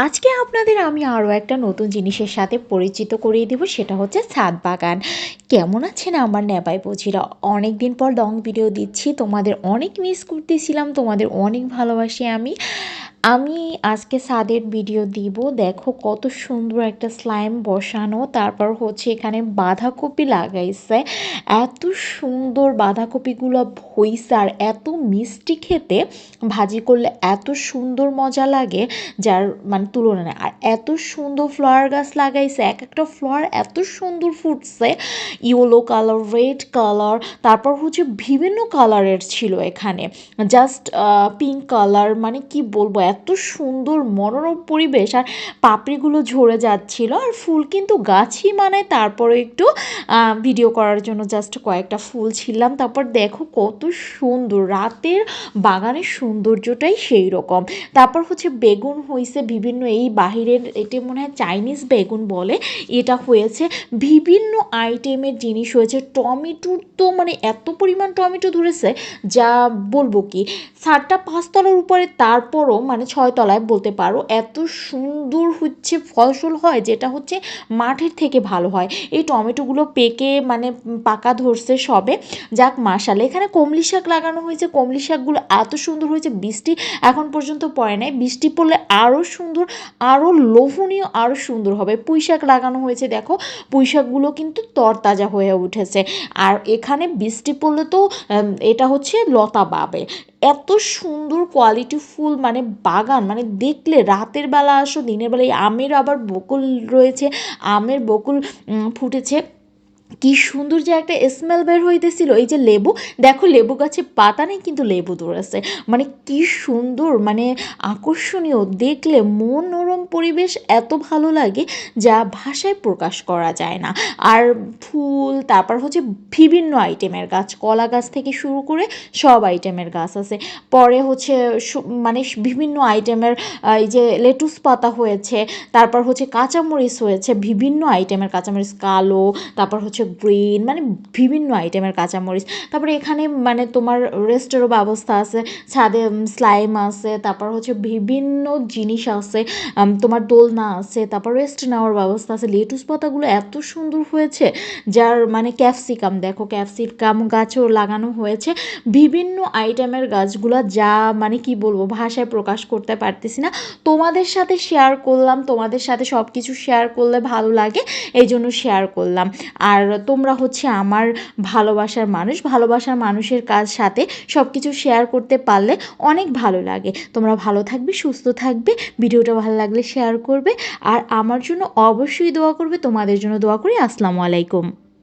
আজকে আপনাদের আমি আরও একটা নতুন জিনিসের সাথে পরিচিত করিয়ে দেব, সেটা হচ্ছে ছাদ বাগান। কেমন আছেন আমার নেবাই বোঝিরা? অনেক দিন পর লং ভিডিও দিচ্ছি, তোমাদের অনেক মিস করতেছিলাম, তোমাদের অনেক ভালোবাসি আমি। আমি আজকে সাদের ভিডিও দিব। দেখো কত সুন্দর একটা স্লাইম বসানো। তারপর হচ্ছে এখানে বাঁধাকপি লাগাইছে। এত সুন্দর বাঁধাকপিগুলো হইছে আর এত মিষ্টি খেতে। ভাজি করলে এত সুন্দর মজা লাগে যার মানে তুলনা নেই আর এত সুন্দর ফ্লাওয়ার গাছ লাগাইছে। এক একটা ফ্লাওয়ার এত সুন্দর ফুটছে। ইয়েলো কালার রেড কালার তারপর হচ্ছে বিভিন্ন কালারের ছিল এখানে। জাস্ট পিঙ্ক কালার মানে কি বলব? এত সুন্দর মনোরম পরিবেশ আর পাপড়িগুলো ঝরে যাচ্ছিল আর ফুল কিন্তু গাছই মানে তারপরে একটু ভিডিও করার জন্য জাস্ট কয়েকটা ফুল ছিলাম। তারপর দেখো কত সুন্দর, রাতের বাগানের সৌন্দর্যটাই সেই রকম তারপর হচ্ছে বেগুন হয়েছে বিভিন্ন এই বাহিরের এটি মনে হয় চাইনিজ বেগুন বলে, এটা হয়েছে। বিভিন্ন আইটেমের জিনিস হয়েছে। টমেটোর তো মানে এত পরিমাণ টমেটো ধরেছে, যা বলব কি চারটা পাঁচতলার উপরে, তারপরও মানে ছয়তলায় বলতে পারো, এত সুন্দর হচ্ছে ফসল হয় যেটা হচ্ছে মাঠের থেকে ভালো হয়। এই টমেটোগুলো পেকে মানে পাকা ধরছে সবে। যাক মাসালে এখানে কমলি শাক লাগানো হয়েছে। কমলি শাকগুলো এত সুন্দর হয়েছে, বৃষ্টি এখন পর্যন্ত পড়ে নাই। বৃষ্টি পড়লে আরও সুন্দর আরও লোভনীয় আরও সুন্দর হবে। পুঁই শাক লাগানো হয়েছে, দেখো। পুঁই শাকগুলো কিন্তু তরতাজা হয়ে উঠেছে। আর এখানে বৃষ্টি পড়লে তো এটা হচ্ছে লতা পাবে। এত সুন্দর কোয়ালিটি ফুল মানে বাগান মানে দেখলে রাতের বেলা আসো, দিনের বেলা এই আমের আবার বকুল রয়েছে, আমের বকুল ফুটেছে। কি সুন্দর যে একটা স্মেল বের হইতেছিল। এই যে লেবু, দেখো লেবু গাছে পাতা নেই, কিন্তু লেবু ধরেছে মানে কি সুন্দর মানে আকর্ষণীয়। দেখলে মনোরম পরিবেশ এত ভালো লাগে যা ভাষায় প্রকাশ করা যায় না। আর ফুল, তারপর হচ্ছে বিভিন্ন আইটেমের গাছ, কলা গাছ থেকে শুরু করে সব আইটেমের গাছ আছে। পরে হচ্ছে মানে বিভিন্ন আইটেমের এই যে লেটুস পাতা হয়েছে, তারপর হচ্ছে কাঁচামরিচ হয়েছে, বিভিন্ন আইটেমের কাঁচামরিচ কালো, তারপর হচ্ছে হচ্ছে গ্রিন মানে বিভিন্ন আইটেমের কাঁচামরিচ। তারপরে এখানে মানে তোমার রেস্টেরও ব্যবস্থা আছে, ছাদে স্লাইম আছে, তারপর হচ্ছে বিভিন্ন জিনিস আছে তোমার দোলনা আছে, তারপর রেস্ট নেওয়ার ব্যবস্থা আছে। লেটুস পাতাগুলো এত সুন্দর হয়েছে, যার মানে ক্যাপসিকাম, দেখো ক্যাপসিকাম গাছও লাগানো হয়েছে। বিভিন্ন আইটেমের গাছগুলো যা মানে কি বলব, ভাষায় প্রকাশ করতে পারতেছি না। তোমাদের সাথে শেয়ার করলাম, তোমাদের সাথে সব কিছু শেয়ার করলে ভালো লাগে এই জন্য শেয়ার করলাম। আর তোমরা হচ্ছে আমার ভালোবাসার মানুষ। ভালোবাসার মানুষের কাজ সাথে সব কিছু শেয়ার করতে পারলে অনেক ভালো লাগে। তোমরা ভালো থাকবে, সুস্থ থাকবে, ভিডিওটা ভালো লাগলে শেয়ার করবে। আর আমার জন্য অবশ্যই দোয়া করবে, তোমাদের জন্য দোয়া করি। আসসালামু আলাইকুম।